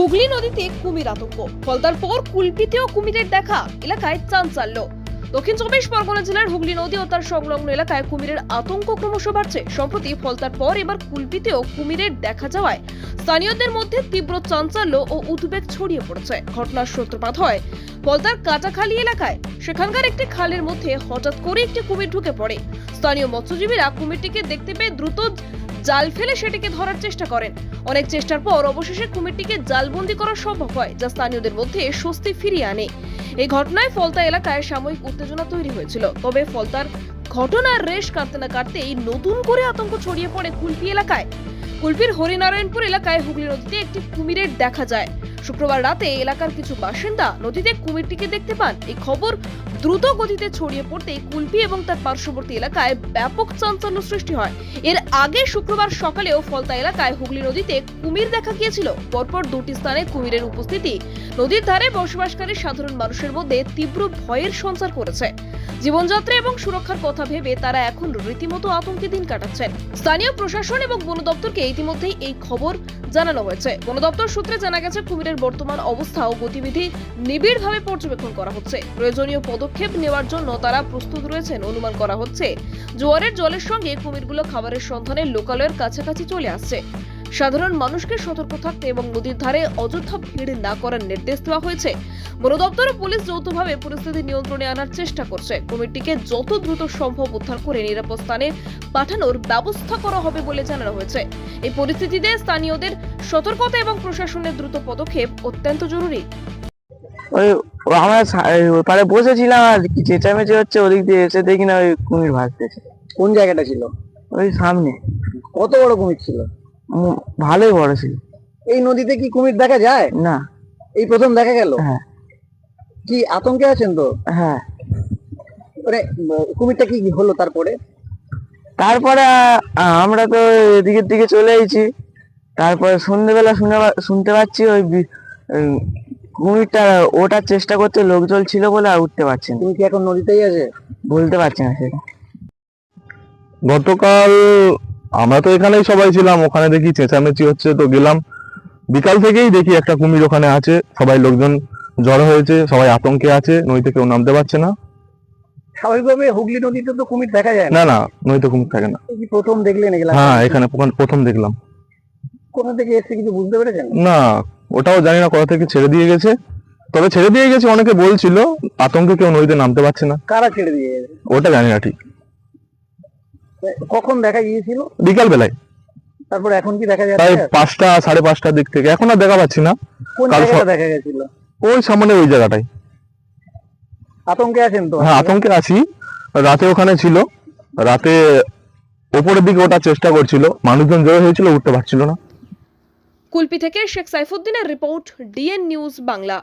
হুগলি নদীতে কুমির আতঙ্ক। ফলতার পর কুলপিতেও কুমিরের দেখা, এলাকায় চাঞ্চাল্য। দক্ষিণ চব্বিশ পরগনা জেলার হুগলি নদী ও তার সংলগ্ন এলাকায় কুমিরের আতঙ্ক ক্রমশ বাড়ছে। সম্প্রতি ফলতার পর এবার কুলপিতেও কুমিরের দেখা যাওয়ায় স্থানীয়দের মধ্যে তীব্র চাঞ্চল্য ও উদ্বেগ ছড়িয়ে পড়েছে। ঘটনার সূত্রপাত হয় ফলতার কাটাখালী এলাকায়। সেখানকার একটি খালের মধ্যে হঠাৎ করে একটি কুমির ঢুকে পড়ে। স্থানীয় মৎস্যজীবীরা কুমিরটিকে দেখতে পেয়ে দ্রুত জাল ফেলে সেটিকে ধরার চেষ্টা করেন। অনেক চেষ্টার পর অবশেষে কুমিরটিকে জালবন্দি করা সম্ভব হয়, যা স্থানীয়দের মধ্যে স্বস্তি ফিরিয়ে আনে। এই ঘটনায় ফলতা এলাকায় সাময়িক উত্তেজনা তৈরি হয়েছিল। তবে ফলতার ঘটনার রেশ কাটতে না কাটতে এই নতুন করে আতঙ্ক ছড়িয়ে পড়ে কুলপি এলাকায়। কুলপির হরিনারায়ণপুর এলাকায় হুগলি নদীতে একটি কুমিরের দেখা যায়। শুক্রবার রাতে এলাকার কিছু বাসিন্দা নদীতে কুমিরটিকে দেখতে পান। এই খবর দ্রুত গতিতে ছড়িয়ে পড়তে কুলপি এবং তার পার্শ্ববর্তী এলাকায় ব্যাপক চাঞ্চল্য সৃষ্টি হয়। এর আগে শুক্রবার সকালেও ফলতা এলাকায় হুগলি নদীতে কুমির দেখা গিয়েছিল। পরপর দুটি স্থানে কুমিরের উপস্থিতি। নদীর ধারে বসবাসকারী সাধারণ মানুষের মধ্যে তীব্র ভয়ের সঞ্চার করেছে। জীবনযাত্রা এবং সুরক্ষার কথা ভেবে তারা এখন রীতিমতো আতঙ্কে দিন কাটাচ্ছেন। স্থানীয় প্রশাসন এবং বন দপ্তরকে ইতিমধ্যেই এই খবর জানানো হয়েছে। বন দপ্তর সূত্রে জানা গেছে, কুমিরের বর্তমান অবস্থা ও গতিবিধি নিবিড়ভাবে পর্যবেক্ষণ করা হচ্ছে। প্রয়োজনীয় পদক্ষেপ নেওয়ার জন্য তারা প্রস্তুত রয়েছেন, অনুমান করা হচ্ছে। জোয়ারের জলের সঙ্গে কুমিরগুলো খাবারের সন্ধানে লোকালয়ের কাছাকাছি চলে আসছে। সাধারণ মানুষকে সতর্ক থাকতে এবং নদীর ধারে অযথা ভিড় না করার নির্দেশ দেওয়া হয়েছে। বন দপ্তর ও পুলিশ যৌথভাবে পরিস্থিতি নিয়ন্ত্রণে আনার চেষ্টা করছে। কুমিরটিকে যত দ্রুত সম্ভব উদ্ধার করে নিরাপদ স্থানে পাঠানোর ব্যবস্থা করা হবে বলে জানানো হয়েছে। এই পরিস্থিতিতে স্থানীয়দের সতর্কতা এবং প্রশাসনের দ্রুত পদক্ষেপ অত্যন্ত জরুরি। ওই আমরা সা- বসেছিলাম আর কি চেঁচামেচি হচ্ছে ওদিক দিয়ে এসে দেখি না ওই কুমির ভাসতেছে। কোন জায়গাটা ছিল? ওই সামনে। কত বড় কুমির ছিল? ভালোই বড় ছিল। এই নদীতে কি কুমির দেখা যায়? না। এই প্রথম দেখা গেল? হ্যাঁ। কি আতঙ্কে আছেন তো? হ্যাঁ। মানে কুমিরটা কি হলো তারপরে? তারপরে আমরা তো এদিকের দিকে চলে এসেছি। তারপরে সন্ধ্যেবেলা শুনে শুনতে পাচ্ছি ওই কুমিরটা ওঠার চেষ্টা করছে লোকজন ছিল বলে আর উঠতে পারছে না। তুমি কি এখন নদীতেই আছে? বলতে পারছি না সেটা। গতকাল আমরা তো এখানেই সবাই ছিলাম ওখানে দেখি চেঁচামেচি হচ্ছে তো গেলাম। বিকাল থেকেই দেখি একটা কুমির ওখানে আছে সবাই লোকজন জড়ো হয়েছে সবাই আতঙ্কে আছে নদীতে কেউ নামতে পারছে না। স্বাভাবিকভাবে হুগলি নদীতে তো কুমির দেখা যায় না। না নদীতে কুমির থাকে না। কি প্রথম দেখলেন এগুলা। হ্যাঁ এখানে প্রথম- প্রথম দেখলাম। কোথা থেকে এসে কিছু বুঝতে পেরেছেন? না ওটাও জানি না কোথা থেকে ছেড়ে দিয়ে গেছে। তবে ছেড়ে দিয়ে গেছে অনেকে বলছিল আতঙ্কে কেউ নদীতে নামতে পারছে না। কারা ছেড়ে দিয়ে গেছে? ওটা জানি না ঠিক। কখন দেখা গিয়েছিল? বিকাল বেলায় তারপর এখন কি দেখা প্রায় পাঁচটা সাড়ে পাঁচটার দিক থেকে। এখন আর দেখা পাচ্ছি না। কোন কাল জায়গাটা দেখা গেছিল? ওই সামনে ওই জায়গাটায় আতঙ্কে আছেন তো? হ্যাঁ আতঙ্কে আছি। রাতে ওখানে ছিল। রাতে ওপরের দিকে ওঠার চেষ্টা করছিল। মানুষজন জড়ো হয়েছিল উঠতে পারছিল না। কুলপি থেকে শেখ সাইফুদ্দিনের রিপোর্ট ডিএন নিউজ বাংলা।